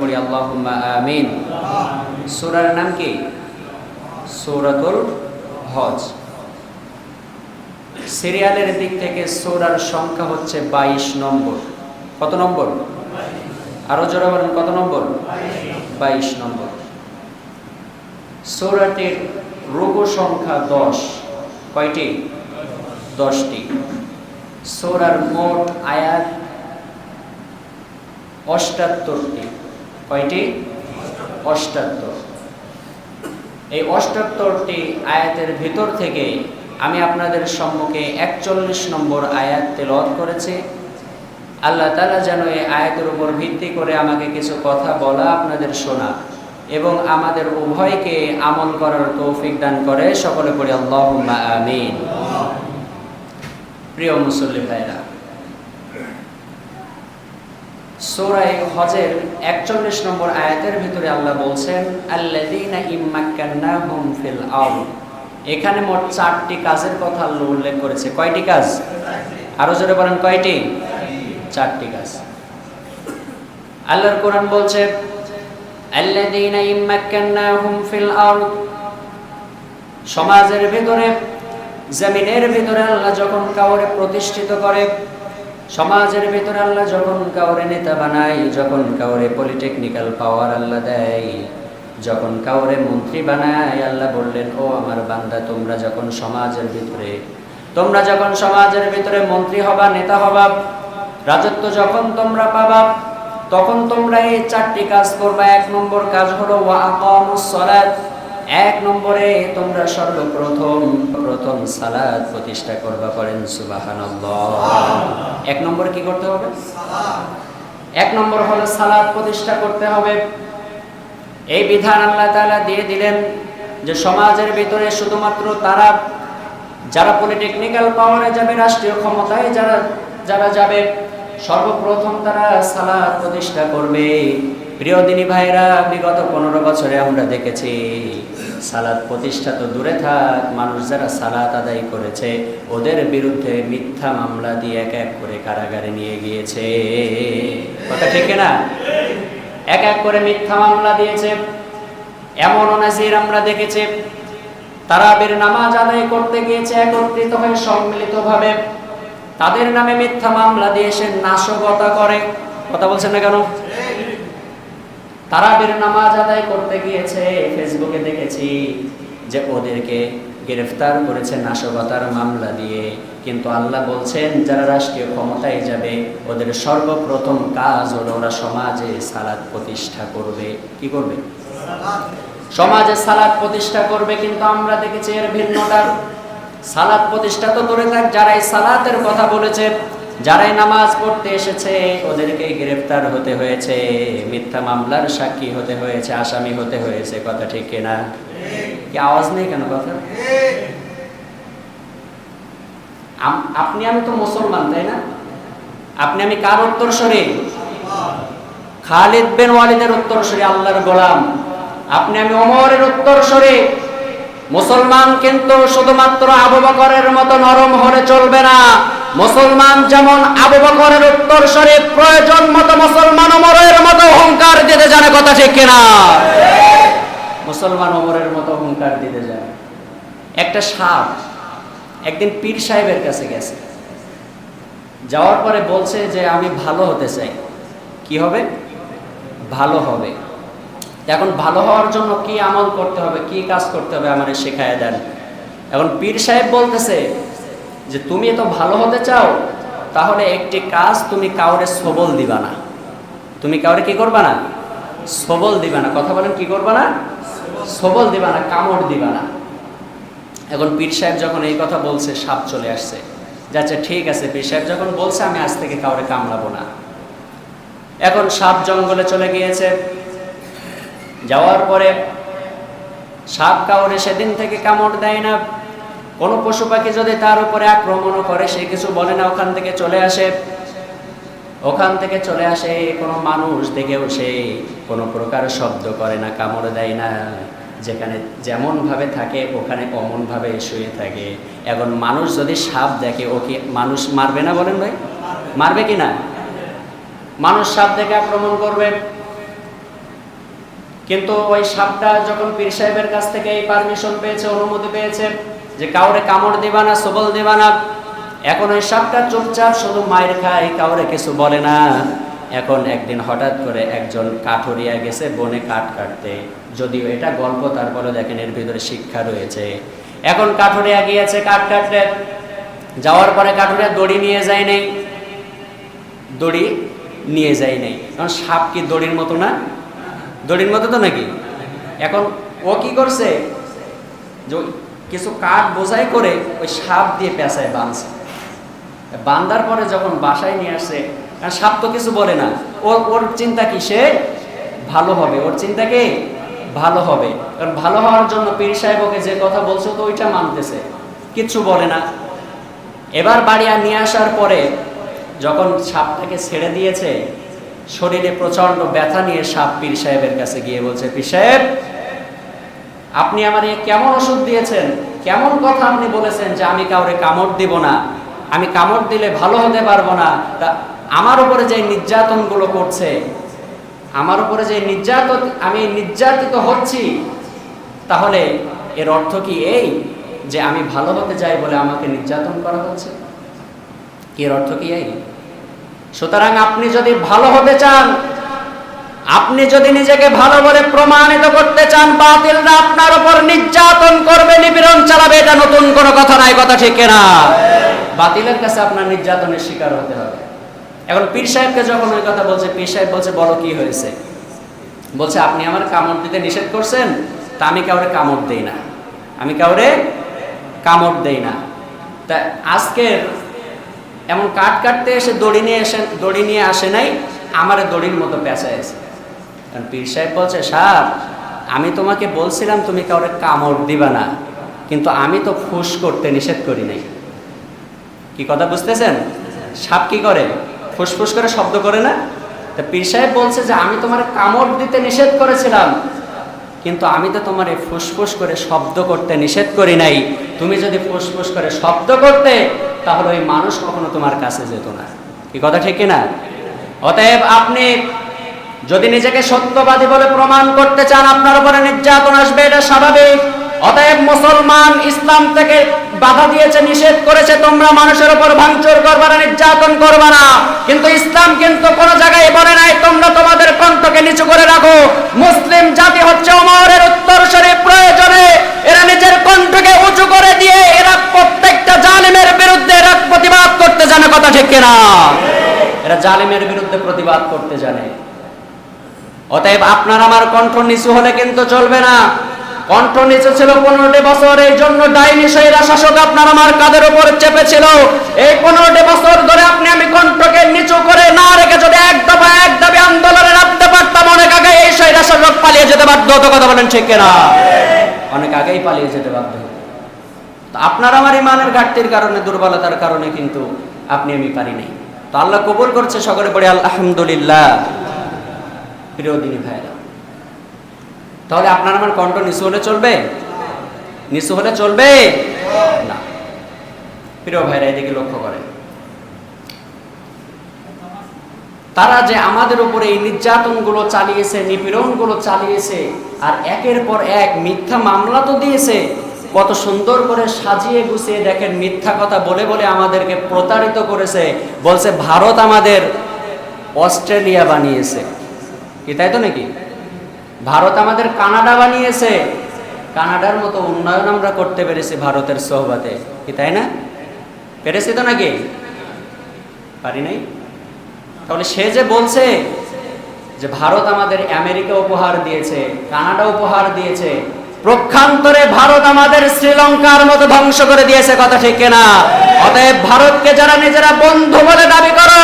করি আল্লাহুম্মা আমিন। সূরার নাম কি? সূরাতুল হজ। সিরিয়ালের দিক থেকে সংখ্যা হচ্ছে 22 নম্বর। কত নম্বর? আরও জোরে বলেন, কত নম্বর? 22 নম্বর। রুকু সংখ্যা 10 কয়টি? 10টি সূরার মোট আয়াত অষ্টাত্তরটি। কয়টি? অষ্টাত্তর। এই অষ্টাত্তরটি আয়াতের ভিতর থেকে আমি আপনাদের সম্মুখে একচল্লিশ নম্বর আয়াত তেলত করেছি। আল্লাহ তালা যেন এই আয়াতের উপর ভিত্তি করে আমাকে কিছু কথা বলা আপনাদের শোনা এবং আমাদের উভয়কে আমল করার তৌফিক দান করে। সকলে পড়ি আল্লাহ আমিন। প্রিয় মুসল্লি ভাইরা সূরায়ে হজের 41 নম্বর আয়াতের ভিতরে আল্লাহ বলছেন ফিল আরদ। এখানে মোট চারটি কাজের কথা আল্লাহ উল্লেখ করেছে। কয়টি কাজ? আরও জোরে বলেন, কয়টি? চারটি কাজ। আল্লাহর কোরআন বলছে ফিল সমাজের ভিতরে, জমিনের ভিতরে আল্লাহ যখন কাউরে প্রতিষ্ঠিত করে সমাজের ভিতরে আল্লাহ যখন কাউরে নেতা বানায়, যখন কাউরে পলিটেকনিক্যাল পাওয়ার আল্লাহ দেয়, যখন কাউরে মন্ত্রী বানায়, আল্লাহ বললেন, ও আমার বান্দা, তোমরা যখন সমাজের ভিতরে, তোমরা যখন সমাজের ভিতরে মন্ত্রী হবা, নেতা হবা, রাজত্ব যখন তোমরা পাবা, তখন তোমরা এই চারটি কাজ করবা। এক নম্বর কাজ হলো ওয়া আকামুস সালাত এক নম্বরে তোমরা সর্বপ্রথম, প্রথম সালাদ প্রতিষ্ঠা করবা করেন সুবাহানাল্লাহ। এক নম্বরে কি করতে হবে? এক নম্বর হলো সালাদ প্রতিষ্ঠা করতে হবে। এই বিধান আল্লাহ তালা দিয়ে দিলেন যে সমাজের ভিতরে শুধুমাত্র তারা, যারা পলিটেকনিক্যাল পাওয়ারে যাবে, রাষ্ট্রীয় ক্ষমতায় যারা যারা যাবে, সর্বপ্রথম তারা সালাদ প্রতিষ্ঠা করবে। প্রিয় দিনী ভাইরা বিগত পনেরো বছরে আমরা দেখেছি, সালাদ প্রতিষ্ঠা তো দূরে থাক, মানুষ যারা সালাদ আদায় করেছে, ওদের বিরুদ্ধে মিথ্যা মামলা দিয়ে এক এক করে কারাগারে নিয়ে গিয়েছে। কথা ঠিক না? এক এক করে মিথ্যা মামলা দিয়েছে। এমন নাজির আমরা দেখেছি, তারাবির নামাজ আদায় করতে গিয়েছে, একত্রিত হয়ে, সম্মিলিতভাবে। তাদের নামে মিথ্যা মামলা দিয়ে সে নাশকতা করে। কথা বলছেন না কেন? তারাবির নামাজ আদায় করতে গিয়েছে, ফেসবুকে দেখেছি যে ওদেরকে গ্রেফতার করেছে নাশকতার মামলা দিয়ে। কিন্তু আল্লাহ বলছেন, যারা রাষ্ট্রীয় ক্ষমতায় যাবে, ওদের সর্বপ্রথম কাজ হলো ওরা সমাজে সালাদ প্রতিষ্ঠা করবে। কি করবে? সমাজে সালাদ প্রতিষ্ঠা করবে, কিন্তু আমরা দেখেছি এর ভিন্নটা সালাদ প্রতিষ্ঠা তো করে থাক, যারাই সালাতের কথা বলেছে যারাই নামাজ পড়তে এসেছে ওদেরকে গ্রেফতার হতে হয়েছে। মিথ্যা মামলার সাক্ষী হতে হয়েছে, আসামি হতে হয়েছে, কথা ঠিক কিনা? কি আওয়াজ নেই কেন কথা? আপনি আমি তো মুসলমান, তাই না? আপনি আমি কার উত্তরসূরি? খালিদ বিন ওয়ালিদের উত্তরসূরি, আল্লাহর গোলাম। আপনি আমি ওমরের উত্তরসূরি। মুসলমান কিন্তু শুধুমাত্র আবু বকরের মতো নরম হলে চলবে না। মুসলমান যেমন আবু বকরের উত্তরসূরি প্রয়োজন মতো মুসলমান ওমরের মতো অহংকার দিতে জানে কথা ঠিক কিনা? মুসলমান ওমরের মতো হুঙ্কার দিতে যায় একটা সাপ একদিন পীর সাহেবের কাছে গেছে। যাওয়ার পরে বলছে যে, আমি ভালো হতে চাই। কি হবে? ভালো হবে। এখন ভালো হওয়ার জন্য কি আমল করতে হবে, কি কাজ করতে হবে আমার শেখায় দেন। এখন পীর সাহেব বলতেছে যে তুমি তো ভালো হতে চাও, তাহলে একটি কাজ তুমি কাউরে সবল দিবা না। তুমি কাউরে কি করবা না? সবল দিবা না। কথা বলেন, কি করবা না? সবল দিবা না, কামড় দিবা না। এখন পীর সাহেব যখন এই কথা বলছে, সাপ চলে আসছে। যাচ্ছে, ঠিক আছে, পীর সাহেব যখন বলছে, আমি আজ থেকে কাউরে কামড়াবো না। এখন সাপ জঙ্গলে চলে গিয়েছে। যাওয়ার পরে সাপ কাউরে সেদিন থেকে কামড় দেয় না। কোনো পশু পাখি যদি তার উপরে আক্রমণ করে, সে কিছু বলে না, ওখান থেকে চলে আসে। ওখান থেকে চলে আসে, কোনো মানুষ দেখেও সে কোনো প্রকার শব্দ করে না, কামড় দেয় না। যেখানে যেমনভাবে থাকে, ওখানে অমন ভাবে শুয়ে থাকে। এখন মানুষ যদি সাপ দেখে ওকে মানুষ মারবে না বলেন ভাই? মারবে কি না? মানুষ সাপ দেখে আক্রমণ করবে। কিন্তু ওই সাপটা যখন পীর সাহেবের কাছ থেকে এই পারমিশন পেয়েছে, অনুমতি পেয়েছে যে কাউরে কামড় দিবা না, সবল দিবা না, এখন ওই সাপটা চুপচাপ শুধু মায়ের খায়, কাউরে কিছু বলে না। এখন একদিন হঠাৎ করে একজন কাঠরিয়া গেছে বনে কাঠ কাটতে। যদিও এটা গল্প তারপরে দেখেন এর ভিতরে শিক্ষা রয়েছে। এখন কাঠরিয়া গিয়েছে কাঠ কাটতে। যাওয়ার পরে কাঠরিয়া দড়ি নিয়ে যায় নেই। দড়ি নিয়ে যায় নাই। কারণ সাপ কি দড়ির মতো না? দড়ির মতো তো নাকি? এখন ও কি করছে? যে কিছু কাঠ বোঝাই করে ওই সাপ দিয়ে পেঁচায় বাঁধছে বান্দার পরে যখন বাসায় নিয়ে কারণ সাপ তো কিছু বলে না, ওর ওর চিন্তা কি? সে ভালো হবে। ওর চিন্তা কি? ভালো হবে। কারণ ভালো হওয়ার জন্য পীর সাহেব ওকে যে কথা বলছো তো ওইটা মানতেছে, কিচ্ছু বলে না। এবার বাড়ি আর নিয়ে আসার পরে যখন সাপটাকে ছেড়ে দিয়েছে, শরীরে প্রচণ্ড ব্যথা নিয়ে সাপ পীর সাহেবের কাছে গিয়ে বলছে, পীর সাহেব আপনি আমার এ কেমন ওষুধ দিয়েছেন? কেমন কথা আপনি বলেছেন যে আমি কাউরে কামড় দিব না? আমি কামড় দিলে ভালো হতে পারব না। তা আমার উপরে যে নির্যাতনগুলো করছে, আমার উপরে যে নির্যাতন আমি নির্যাতিত হচ্ছি, তাহলে এর অর্থ কি এই যে আমি ভালো হতে চাই বলে আমাকে নির্যাতন করা হচ্ছে? এর অর্থ কি এই? সুতরাং আপনি যদি ভালো হতে চান আপনি যদি নিজেকে ভালো বলে প্রমাণিত করতে চান, বাতিলরা আপনার উপর নির্যাতন করবে, নিপীড়ন চালাবে, এটা নতুন কোনো কথা নাই, কথা ঠিক না বাতিলের কাছে আপনার নির্যাতনের শিকার হতে হবে। এখন পীর সাহেবকে যখন ওই কথা বলছে, পীর সাহেব বলছে, বলো কি হয়েছে? বলছে, আপনি আমার কামড় দিতে নিষেধ করছেন, তা আমি কাউরে কামড় দেই না। আমি কাউরে কামড় দেই না। তা আজকের এমন কাট কাটতে এসে দড়ি নিয়ে এসে দড়ি নিয়ে আসে নাই, আমার দড়ির মতো পেঁচা আছে কারণ পীর সাহেব বলছে সাপ আমি তোমাকে বলছিলাম তুমি কাউরে কামড় দিবা না, কিন্তু আমি তো ফুস করতে নিষেধ করি নাই। কি কথা বুঝতেছেন? সাপ কি করে? ফুসফুস করে শব্দ করে না? তা পীর সাহেব বলছে যে, আমি তোমার কামড় দিতে নিষেধ করেছিলাম, কিন্তু আমি তো তোমার এই ফুসফুস করে শব্দ করতে নিষেধ করি নাই। তুমি যদি ফুসফুস করে শব্দ করতে, তাহলে ওই মানুষ কখনো তোমার কাছে যেত না। কি কথা ঠিক না অতএব আপনি যদি নিজেকে সত্যবাদী বলে প্রমাণ করতে চান, আপনার উপরে নির্যাতন আসবে, এটা স্বাভাবিক। অতএব মুসলমান ইসলাম থেকে বাধা দিয়েছে, নিষেধ করেছে, তোমরা মানুষের উপর ভাঙচুর করবা না, নির্যাতন করবা না। কিন্তু ইসলাম কিন্তু কোন জায়গায় বলে নাই, তোমরা তোমাদের কণ্ঠকে নিচু করে রাখো। মুসলিম জাতি হচ্ছে ওমরের উত্তরসূরি প্রয়োজনে। এরা নিজের কণ্ঠকে উঁচু করে দিয়ে এরা প্রত্যেকটা জালিমের বিরুদ্ধে এরা প্রতিবাদ করতে জানে, কথা ঠিক কিনা? এরা জালিমের বিরুদ্ধে প্রতিবাদ করতে জানে। অতএব আপনার আমার কণ্ঠ নিচু হলে কিন্তু চলবে না। কণ্ঠ নিচু ছিল পনেরোটি বছর, এই জন্য ডাইনি সৈরা শাসক আপনার আমার কাদের উপর চেপেছিল। এই পনেরোটি বছর ধরে আপনি আমি কণ্ঠকে নিচু করে না রেখে যদি এক দফা এক দাবি আন্দোলনে রাখতে পারতাম, অনেক আগে এই সৈরা শাসক পালিয়ে যেতে বাধ্য হতো, কথা বলেন ঠিক কিনা? অনেক আগেই পালিয়ে যেতে হতো। তো আপনার আমার ইমানের ঘাটতির কারণে, দুর্বলতার কারণে কিন্তু আপনি আমি পারি নাই। তো আল্লাহ কবুল করছে সকলে পড়ে আলহামদুলিল্লাহ। প্রিয় দিনী ভাইরা তাহলে আপনার আমার কণ্ঠ নিচু হলে চলবে? নিচু হলে চলবে? না। প্রিয় ভাইরা, এদিকে লক্ষ্য করেন। তারা যে আমাদের উপরে এই নির্যাতনগুলো চালিয়েছে, নিপীড়নগুলো চালিয়েছে, আর একের পর এক মিথ্যা মামলা তো দিয়েছে, কত সুন্দর করে সাজিয়ে গুছিয়ে দেখেন, মিথ্যা কথা বলে বলে আমাদেরকে প্রতারিত করেছে, বলছে, ভারত আমাদের অস্ট্রেলিয়া বানিয়েছে। কি তাই তো নাকি? ভারত আমাদের কানাডা বানিয়েছে। কানাডার মতো উন্নয়ন আমরা করতে পেরেছি ভারতের সহবাতে কি তাই না? পেরেছি তো নাকি? পারি নাই? তাহলে সে যে বলছে যে ভারত আমাদের আমেরিকা উপহার দিয়েছে, কানাডা উপহার দিয়েছে, প্রক্ষান্তরে ভারত আমাদের শ্রীলঙ্কার মতো ধ্বংস করে দিয়েছে, কথা ঠিক না অতএব ভারতকে যারা নিজেরা বন্ধু বলে দাবি করো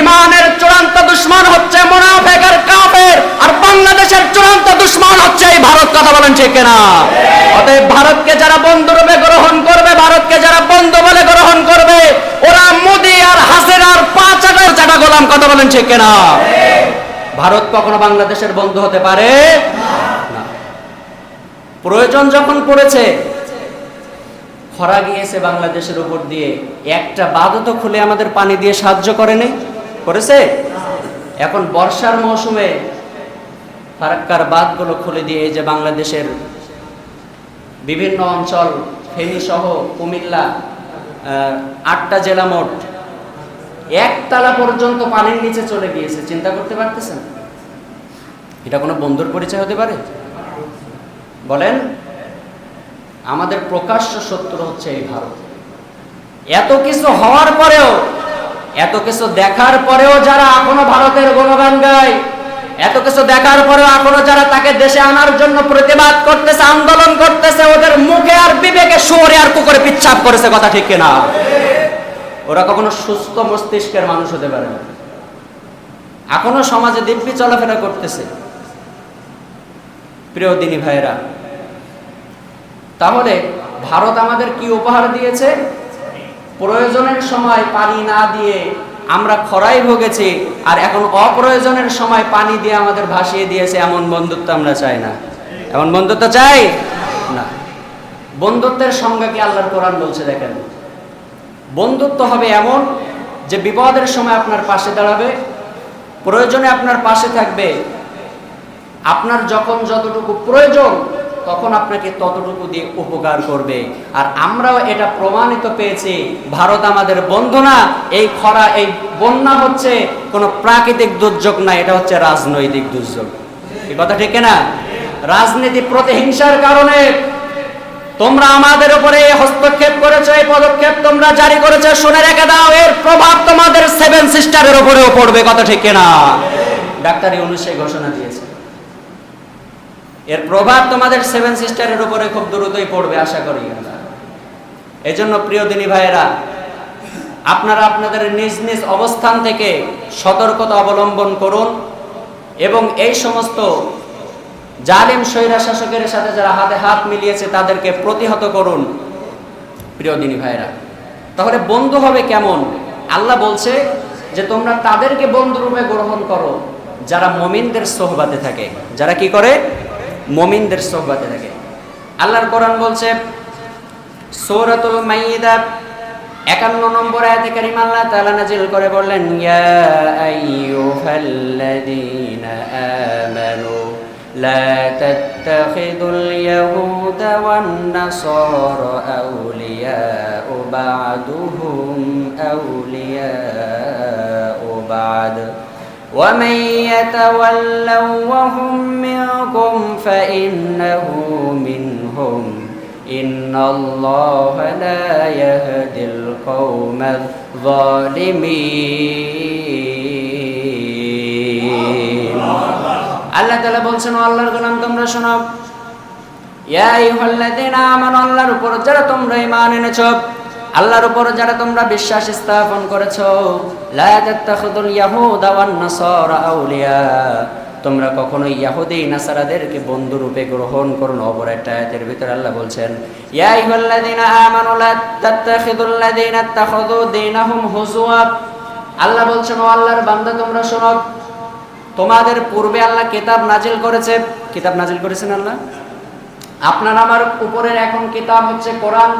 ইমানের চূড়ান্ত দুশ্মন হচ্ছে মুনাফেক আর কাফের, আর বাংলাদেশের চূড়ান্ত দুশ্মন হচ্ছে এই ভারত, কথা বলেন ঠিক না অতএব ভারতকে যারা বন্ধু রূপে গ্রহণ করবে, ভারতকে যারা বন্ধু বলে গ্রহণ করবে, ওরা মোদি আর হাসিনার পাঁচ হাজার চাটা গোলাম, কথা বলেন ঠিক না ভারত কখনো বাংলাদেশের বন্ধু হতে পারে? না। প্রয়োজন যখন পড়েছে, খরা গিয়েছে বাংলাদেশের উপর দিয়ে, একটা বাঁধও তো খুলে আমাদের পানি দিয়ে সাহায্য করেনি। করেছে? এখন বর্ষার মৌসুমে ফারাক্কার বাঁধগুলো খুলে দিয়ে এই যে বাংলাদেশের বিভিন্ন অঞ্চল ফেনী সহ কুমিল্লা আটটা জেলা মোট একতলা পর্যন্ত পানির নিচে চলে গিয়েছে। চিন্তা করতে পারতেছেন? এটা কোনো বন্ধুর পরিচয় হতে পারে? বলেন, আমাদের প্রকাশ্য শত্রু হচ্ছে এই ভারত। এত কিছু হওয়ার পরেও এত কিছু দেখার পরেও যারা এখনও ভারতের গুণগান গায়, এত কিছু দেখার পরেও এখনও যারা তাকে দেশে আনার জন্য প্রতিবাদ করতেছে, আন্দোলন করতেছে, ওদের মুখে আর বিবেকে শুয়োরে আর কুকুরে পিচ্ছাপ করেছে কথা ঠিক কিনা? ওরা কখনো সুস্থ মস্তিষ্কের মানুষ হতে পারে না। এখনও সমাজে দিব্যি চলাফেরা করতেছে। প্রিয় দিনী ভাইয়েরা, তাহলে ভারত আমাদের কি উপহার দিয়েছে? প্রয়োজনের সময় পানি না দিয়ে আমরা খরাই ভোগেছি, আর এখন অপ্রয়োজনের সময় পানি দিয়ে আমাদের ভাসিয়ে দিয়েছে, এমন বন্ধুত্ব আমরা চাই না। এমন বন্ধুত্ব চাই না। বন্ধুত্বের সংজ্ঞা কি আল্লাহর কোরআন বলছে দেখেন? বন্ধুত্ব হবে এমন যে বিপদের সময় আপনার পাশে দাঁড়াবে, প্রয়োজনে আপনার পাশে থাকবে। আপনার যখন যতটুকু প্রয়োজন তখন আপনাকে ততটুকু দিয়ে উপকার করবে। আর আমরাও এটা প্রমাণিত পেয়েছি। ভারত আমাদের বন্ধু না, এই খরা, এই বন্যা হচ্ছে কোনো প্রাকৃতিক দুর্যোগ না, এটা হচ্ছে রাজনৈতিক দুর্যোগ। এই কথা ঠিক না রাজনীতি প্রতিহিংসার কারণে তোমরা আমাদের উপরে হস্তক্ষেপ করেছ, এই পদক্ষেপ তোমরা জারি করেছ। শুনে রেখে দাও, এর প্রভাব তোমাদের সেভেন সিস্টারের উপরেও পড়বে, কথা ঠিক না ডাক্তার সেই ঘোষণা দিয়েছে। এর প্রভাব তোমাদের সেভেন সিস্টারের উপরে খুব দ্রুতই পড়বে, আশা করি এই জন্য প্রিয় দিনী ভাইয়েরা, আপনারা আপনাদের নিজ নিজ অবস্থান থেকে সতর্কতা অবলম্বন করুন এবং এই সমস্ত জালিম স্বৈরা শাসকের সাথে যারা হাতে হাত মিলিয়েছে তাদেরকে প্রতিহত করুন, প্রিয় দিনী ভাইয়েরা। তাহলে বন্ধু হবে কেমন? আল্লাহ বলছে যে তোমরা তাদেরকে বন্ধুরূপে গ্রহণ করো, যারা মমিনদের সোহবাতে থাকে। যারা কি করে? মমিনদের সোহবাতে থাকে আল্লাহর কোরআন বলছে, সৌরাতুল মাইদা একান্ন নম্বর আয়াতে কারিম আল্লাহ তাআলা নাজিল করে বললেন, ইয়া আইয়ুহাল্লাযীনা আমানু, লা তাত্তাখিদুল ইয়াহুদা ওয়ান নাসারা আউলিয়া বা'দুহুম আউলিয়া ও বা'দ। ومن يتولوهم منكم فإنه منهم إن الله لا يهدي القوم الظالمين আল্লাহ তাআলা বলছেন ও আল্লাহর গোলাম তোমরা শোনো ইয়া আইয়ুহাল্লাযীনা আমানু আল্লাহর উপর যারা তোমরা ঈমান এনেছো আল্লাহর উপর যারা তোমরা বিশ্বাস স্থাপন করেছ তোমরা কখনো ইয়াহুদি নাসারাদেরকে বন্ধু রূপে গ্রহণ করো না। অপর একটা আয়াতের ভিতরে আল্লাহ বলছেন, ইয়া আইয়ুহাল্লাযীনা আমানু লা তাত্তাখিদুল লাযীনা ইত্তাখাযু দীনাহুম হুজুয়া। আল্লাহ বলছেন, ও আল্লাহর বান্দা, তোমরা শোনো, তোমাদের পূর্বে আল্লাহ কিতাব নাজিল করেছে। কিতাব নাজিল করেছেন আল্লাহ? আপনার আমার উপরের এখন কিতাব হচ্ছে কোরআন।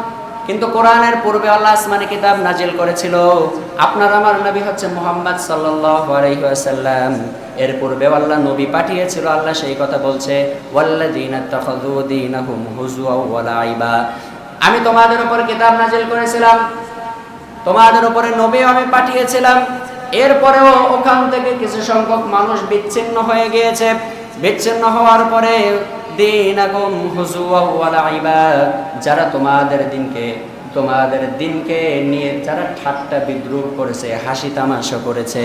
কিন্তু কোরআনের পূর্বে আল্লাহ আসমানি কিতাব নাজিল করেছিল। আপনার আমার নবী হচ্ছে মোহাম্মদ ওয়াসাল্লাম। এর পূর্বে আল্লাহ নবী পাঠিয়েছিল, আল্লাহ সেই কথা বলছে আমি তোমাদের উপর কিতাব নাজিল করেছিলাম, তোমাদের উপরে নবী আমি পাঠিয়েছিলাম। এরপরেও ওখান থেকে কিছু সংখ্যক মানুষ বিচ্ছিন্ন হয়ে গিয়েছে। বিচ্ছিন্ন হওয়ার পরে দিন এখন যারা তোমাদের দিনকে তোমাদের দিনকে নিয়ে যারা ঠাট্টা বিদ্রুপ করেছে, হাসি তামাশা করেছে,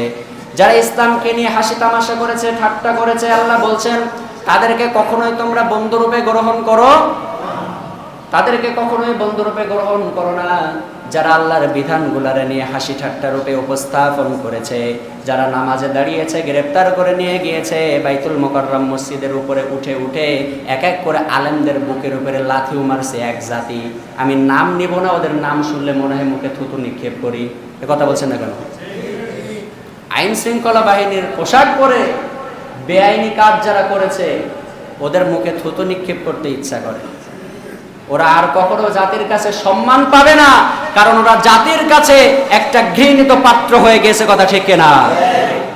যারা ইসলামকে নিয়ে হাসি তামাশা করেছে, ঠাট্টা করেছে, আল্লাহ বলছেন, তাদেরকে কখনোই তোমরা বন্ধুরূপে গ্রহণ করো তাদেরকে কখনোই বন্ধুরূপে গ্রহণ করো না। যারা আল্লাহর বিধানগুলারে নিয়ে হাসি ঠাট্টা রূপে উপস্থাপন করেছে, যারা নামাজে দাঁড়িয়েছে, গ্রেপ্তার করে নিয়ে গিয়েছে, বাইতুল মোকাররম মসজিদের উপরে উঠে উঠে এক এক করে আলেমদের বুকের উপরে লাথিও মারছে এক জাতি। আমি নাম নিব না, ওদের নাম শুনলে মনে হয় মুখে থুতু নিক্ষেপ করি। এ কথা বলছেন না কেন? আইন শৃঙ্খলা বাহিনীর পোশাক পরে বেআইনি কাজ যারা করেছে, ওদের মুখে থুতু নিক্ষেপ করতে ইচ্ছা করে। ওরা আর কখনো জাতির কাছে সম্মান পাবে না। কারণ ওরা জাতির কাছে একটা ঘৃণিত পাত্র হয়ে গেছে কথা ঠিক না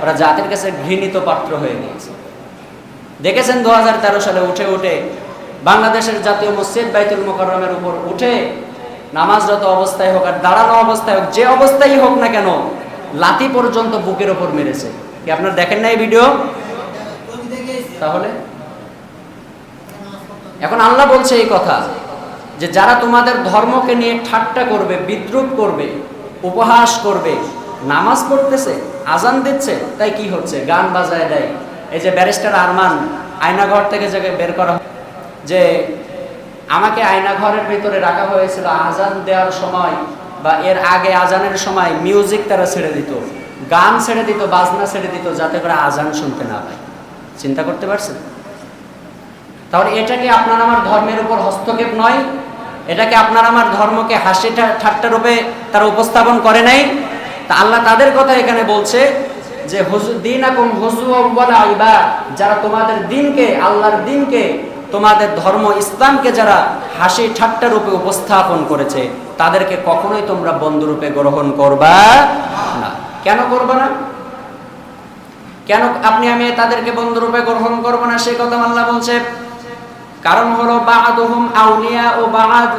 ওরা জাতির কাছে ঘৃণিত পাত্র হয়ে গিয়েছে। দেখেছেন দু সালে উঠে উঠে বাংলাদেশের জাতীয় মসজিদ বাইতুল মোকাররমের উপর উঠে নামাজরত অবস্থায় হোক আর দাঁড়ানো অবস্থায় হোক, যে অবস্থায় হোক না কেন লাতি পর্যন্ত বুকের ওপর মেরেছে। কি আপনার দেখেন না এই ভিডিও? তাহলে? এখন আল্লাহ বলছে এই কথা। যে যারা তোমাদের ধর্মকে নিয়ে ঠাট্টা করবে, বিদ্রুপ করবে, উপহাস করবে, নামাজ পড়তেছে, আজান দিচ্ছে, তাই কি হচ্ছে? গান বাজায় দেয়। এই যে ব্যারিস্টার আরমান, আয়নাঘর থেকে যে বের করা যে আমাকে আয়নাঘরের ভিতরে রাখা হয়েছিল আজান দেওয়ার সময় বা এর আগে আজানের সময় মিউজিক তারা ছেড়ে দিত, গান ছেড়ে দিত, বাজনা ছেড়ে দিত, যাতে করে আজান শুনতে না পায়। চিন্তা করতে পারছেন? তাহলে এটা কি আপনার আমার ধর্মের উপর হস্তক্ষেপ নয়? এটাকে আপনার আমার ধর্মকে হাসি ঠাট্টা রূপে তারা উপস্থাপন করে নাই। তা আল্লাহ তাদের কথা এখানে বলছে যে দিন আকম হুজু আইবা যারা তোমাদের দিনকে, আল্লাহর দিনকে, তোমাদের ধর্ম ইসলামকে যারা হাসি ঠাট্টা রূপে উপস্থাপন করেছে, তাদেরকে কখনোই তোমরা বন্ধুরূপে গ্রহণ করবা না। কেন করবা না? কেন আপনি আমি তাদেরকে বন্ধুরূপে গ্রহণ করব না? সে কথা আল্লাহ বলছে। কারণ হলো বাহাদুহুম আউলিয়া ও বাহাদ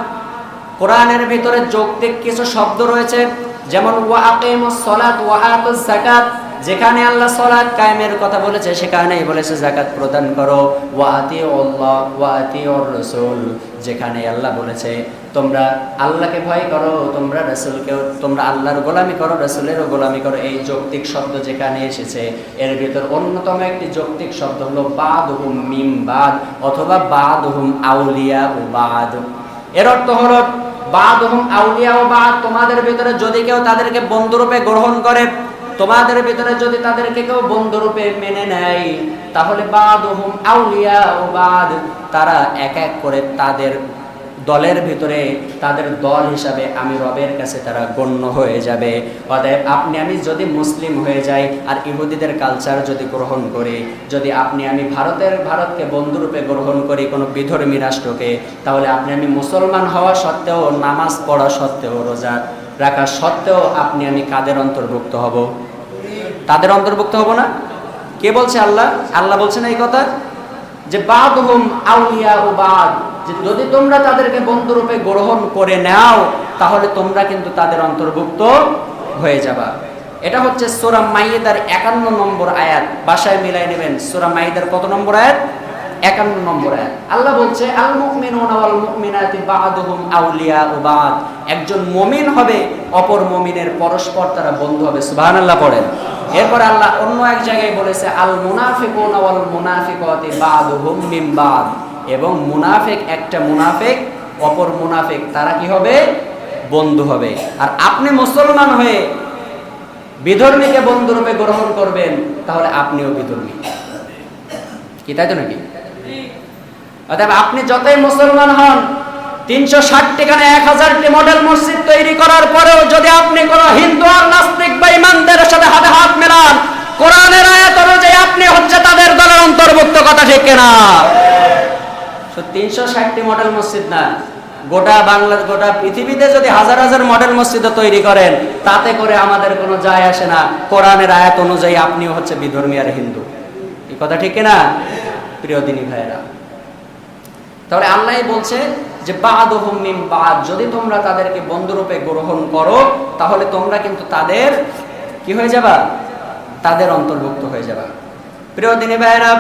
কোরআনের ভিতরে যৌক্তিক কিছু শব্দ রয়েছে, যেমন ওয়া ও সলাদ ওয়া আতুজ যাকাত। যেখানে আল্লাহ সলাদ কায়েমের কথা বলেছে, সেখানেই বলেছে জাকাত প্রদান করো। ওয়াতি ওয়াতি ওর রসুল। যেখানে আল্লাহ বলেছে তোমরা আল্লাহকে ভয় করো, তোমরা রাসূলকেও তোমরা আল্লাহর গোলামি করো, রাসূলেরও গোলামি করো। এই যৌক্তিক শব্দ যেখানে এসেছে, এর ভিতর অন্যতম একটি যৌক্তিক শব্দ হলো বাদহুম মিম বাদ অথবা বাদহুম আউলিয়া ও বাদ। এর অর্থ হলো, বাদহুম আউলিয়া ও বাদ তোমাদের ভিতরে যদি কেউ তাদেরকে বন্ধুরূপে গ্রহণ করে, তোমাদের ভিতরে যদি তাদেরকে কেউ বন্ধুরূপে মেনে নেয়, তাহলে বাদহুম আউলিয়া ও বাদ তারা এক এক করে তাদের দলের ভিতরে তাদের দল হিসাবে আমি রবের কাছে তারা গণ্য হয়ে যাবে। অতএব আপনি আমি যদি মুসলিম হয়ে যাই আর ইহুদিদের কালচার যদি গ্রহণ করি, যদি আপনি আমি ভারতের, ভারতকে বন্ধুরূপে গ্রহণ করি কোনো বিধর্মী রাষ্ট্রকে, তাহলে আপনি আমি মুসলমান হওয়া সত্ত্বেও, নামাজ পড়া সত্ত্বেও, রোজা রাখা সত্ত্বেও আপনি আমি কাদের অন্তর্ভুক্ত হব? তাদের অন্তর্ভুক্ত হব না? কে বলছে আল্লাহ? আল্লাহ বলছেন এই কথা? যে বাদ হুম আউলিয়া ও বাদ, যে যদি তোমরা তাদেরকে বন্ধুরূপে গ্রহণ করে নাও, তাহলে তোমরা কিন্তু তাদের অন্তর্ভুক্ত হয়ে যাবা। এটা হচ্ছে সোরা মাইয়েদার একান্ন নম্বর আয়াত। বাসায় মিলাই নেবেন। সোরা মাইয়েদার কত নম্বর আয়াত? একান্ন নম্বর। আয়াত আল্লাহ বলছে আল মুমিনুনা ওয়াল মুমিনাতি বা'দুহুম আউলিয়া বাদ। একজন মুমিন হবে, অপর মুমিনের পরস্পর তারা বন্ধু হবে। সুবহানাল্লাহ পড়েন। এরপর আল্লাহ অন্য এক জায়গায় বলেছে আল মুনাফিকুনা ওয়াল মুনাফিকাতি বা'দুহুম মিন বাদ। এবং মুনাফিক একটা মুনাফিক, অপর মুনাফিক তারা কি হবে? বন্ধু হবে। আর আপনি মুসলমান হয়ে বিধর্মীকে বন্ধুরূপে গ্রহণ করবেন, তাহলে আপনিও বিধর্মী। কি, তাই তো নাকি? অতএব আপনি যতই মুসলমান হন, তিনশো ষাট ঠিকানা এক হাজারটি মডেল মসজিদ তৈরি করার পরেও যদি আপনি কোন হিন্দু আর নাস্তিক বা ইমানদের সাথে হাতে হাত মেলান, কোরআনের আয়াত অনুযায়ী আপনি হচ্ছে তাদের দলের অন্তর্ভুক্ত, কথা ঠিক কিনা? তিনশো ষাটটি মডেল মসজিদ না, গোটা বাংলার গোটা পৃথিবীতে যদি হাজার হাজার মডেল মসজিদ তৈরি করেন, তাতে করে আমাদের কোনো যায় আসে না। কোরআনের আয়াত অনুযায়ী আপনিও হচ্ছে বিধর্মী আর হিন্দু। এই কথা ঠিক কিনা? প্রিয় দিনী ভাইয়েরা তাহলে আল্লাহ বলছে যে বাদহমিম বাদ, যদি তোমরা তাদেরকে বন্ধুরূপে গ্রহণ করো, তাহলে তোমরা কিন্তু তাদের কি হয়ে যাবা? তাদের অন্তর্ভুক্ত হয়ে যাবা। প্রিয় দিনে ভাইরা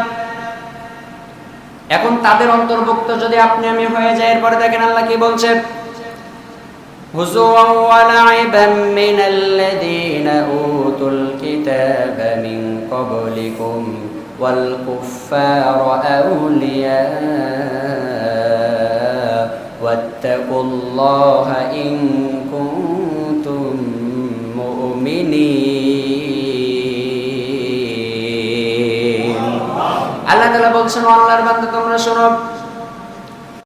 এখন তাদের অন্তর্ভুক্ত যদি আপনি আমি হয়ে যাই, এরপরে দেখেন আল্লাহ কি বলছে? হুজুয়া ওয়ালাইবাম উতুল কিতাবা মিন ক্বাবলিকুম। والكفار أولياء واتقوا الله إن كنتم مؤمنين আল্লাহ তাআলা বলছেন ও আল্লাহর বান্দা তোমরা শোনো